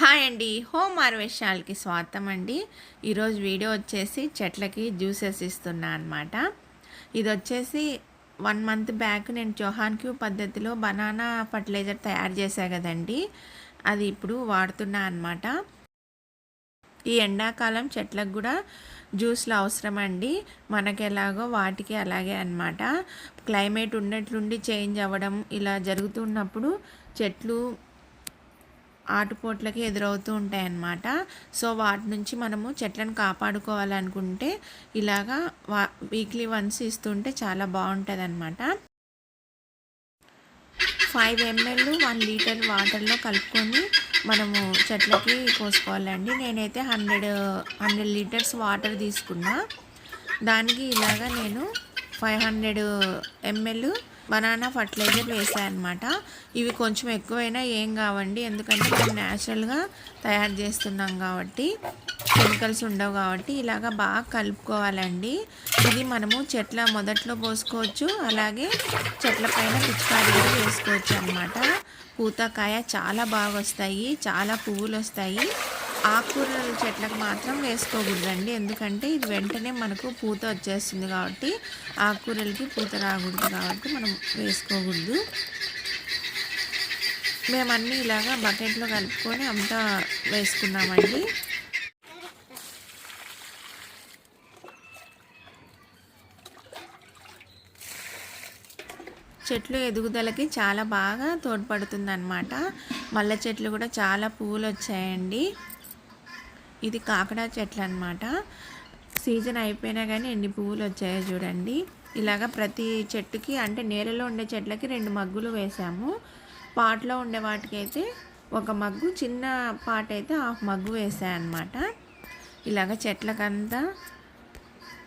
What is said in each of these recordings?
Hi అండి. Home హార్వెస్టాల్కి స్వాగతం అండి. ఈరోజు వీడియో వచ్చేసి చెట్లకి జ్యూసెస్ ఇస్తున్నా అనమాట ఇది వచ్చేసి వన్ మంత్ బ్యాక్ నేను జోహాన్ క్యూ పద్ధతిలో బనానా ఫర్టిలైజర్ తయారు చేశా కదండి. అది ఇప్పుడు వాడుతున్నా అనమాట ఈ ఎండాకాలం చెట్లకు కూడా జ్యూస్లు అవసరం అండి. మనకి ఎలాగో వాటికి అలాగే అనమాట క్లైమేట్ ఉన్నట్లుండి చేంజ్ అవ్వడం ఇలా జరుగుతున్నప్పుడు చెట్లు ఆటుపోట్లకి ఎదురవుతూ ఉంటాయన్నమాట. సో వాటి నుంచి మనము చెట్లను కాపాడుకోవాలనుకుంటే ఇలాగా వా వీక్లీ వన్స్ ఇస్తుంటే చాలా బాగుంటుంది అనమాట ఫైవ్ ఎంఎల్ వన్ లీటర్ వాటర్లో కలుపుకొని మనము చెట్లకి పోసుకోవాలండి. నేనైతే హండ్రెడ్ హండ్రెడ్ లీటర్స్ వాటర్ తీసుకున్నా. దానికి ఇలాగా నేను five hundred ML banana fertiliser వేసాయనమాట ఇవి కొంచెం ఎక్కువైనా ఏం కావండి. ఎందుకంటే మేము న్యాచురల్గా తయారు చేస్తున్నాం కాబట్టి కెమికల్స్ ఉండవు కాబట్టి ఇలాగ బాగా కలుపుకోవాలండి. ఇది మనము చెట్ల మొదట్లో పోసుకోవచ్చు. అలాగే చెట్ల పైన పిచికారీ వేసుకోవచ్చు అనమాట పూతకాయ చాలా బాగా వస్తాయి చాలా పువ్వులు వస్తాయి ఆకుకూరల చెట్లకు మాత్రం వేసుకోకూడదండి. ఎందుకంటే ఇది వెంటనే మనకు పూత వచ్చేస్తుంది కాబట్టి ఆకుకూరలకి పూత రాకూడదు కాబట్టి మనం వేసుకోకూడదు. మేమన్నీ ఇలాగా బకెట్లో కలుపుకొని అంతా వేసుకున్నామండి. చెట్లు ఎదుగుదలకి చాలా బాగా తోడ్పడుతుంది అనమాట మల్లె చెట్లు కూడా చాలా పువ్వులు వచ్చాయండి. ఇది కాకడా చెట్లు అనమాట సీజన్ అయిపోయినా కానీ ఎన్ని పువ్వులు వచ్చాయో చూడండి. ఇలాగ ప్రతి చెట్టుకి అంటే నేలలో ఉండే చెట్లకి రెండు మగ్గులు వేసాము. పాట్లో ఉండే వాటికైతే ఒక మగ్గు చిన్న పాట అయితే హాఫ్ మగ్గు వేసాయన్నమాట. ఇలాగ చెట్లకంతా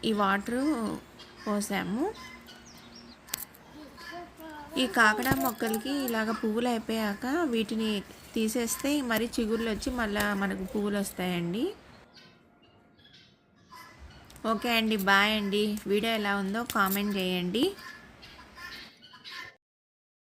ఈ వాటరు పోసాము. ఈ కాకడ మొక్కలకి ఇలాగ పువ్వులు అయిపోయాక వీటిని తీసేస్తే మరి చిగుర్లు వచ్చి మళ్ళీ మనకు పువ్వులు వస్తాయండి. ఓకే అండి బాయ్ అండి. వీడియో ఎలా ఉందో కామెంట్ చేయండి.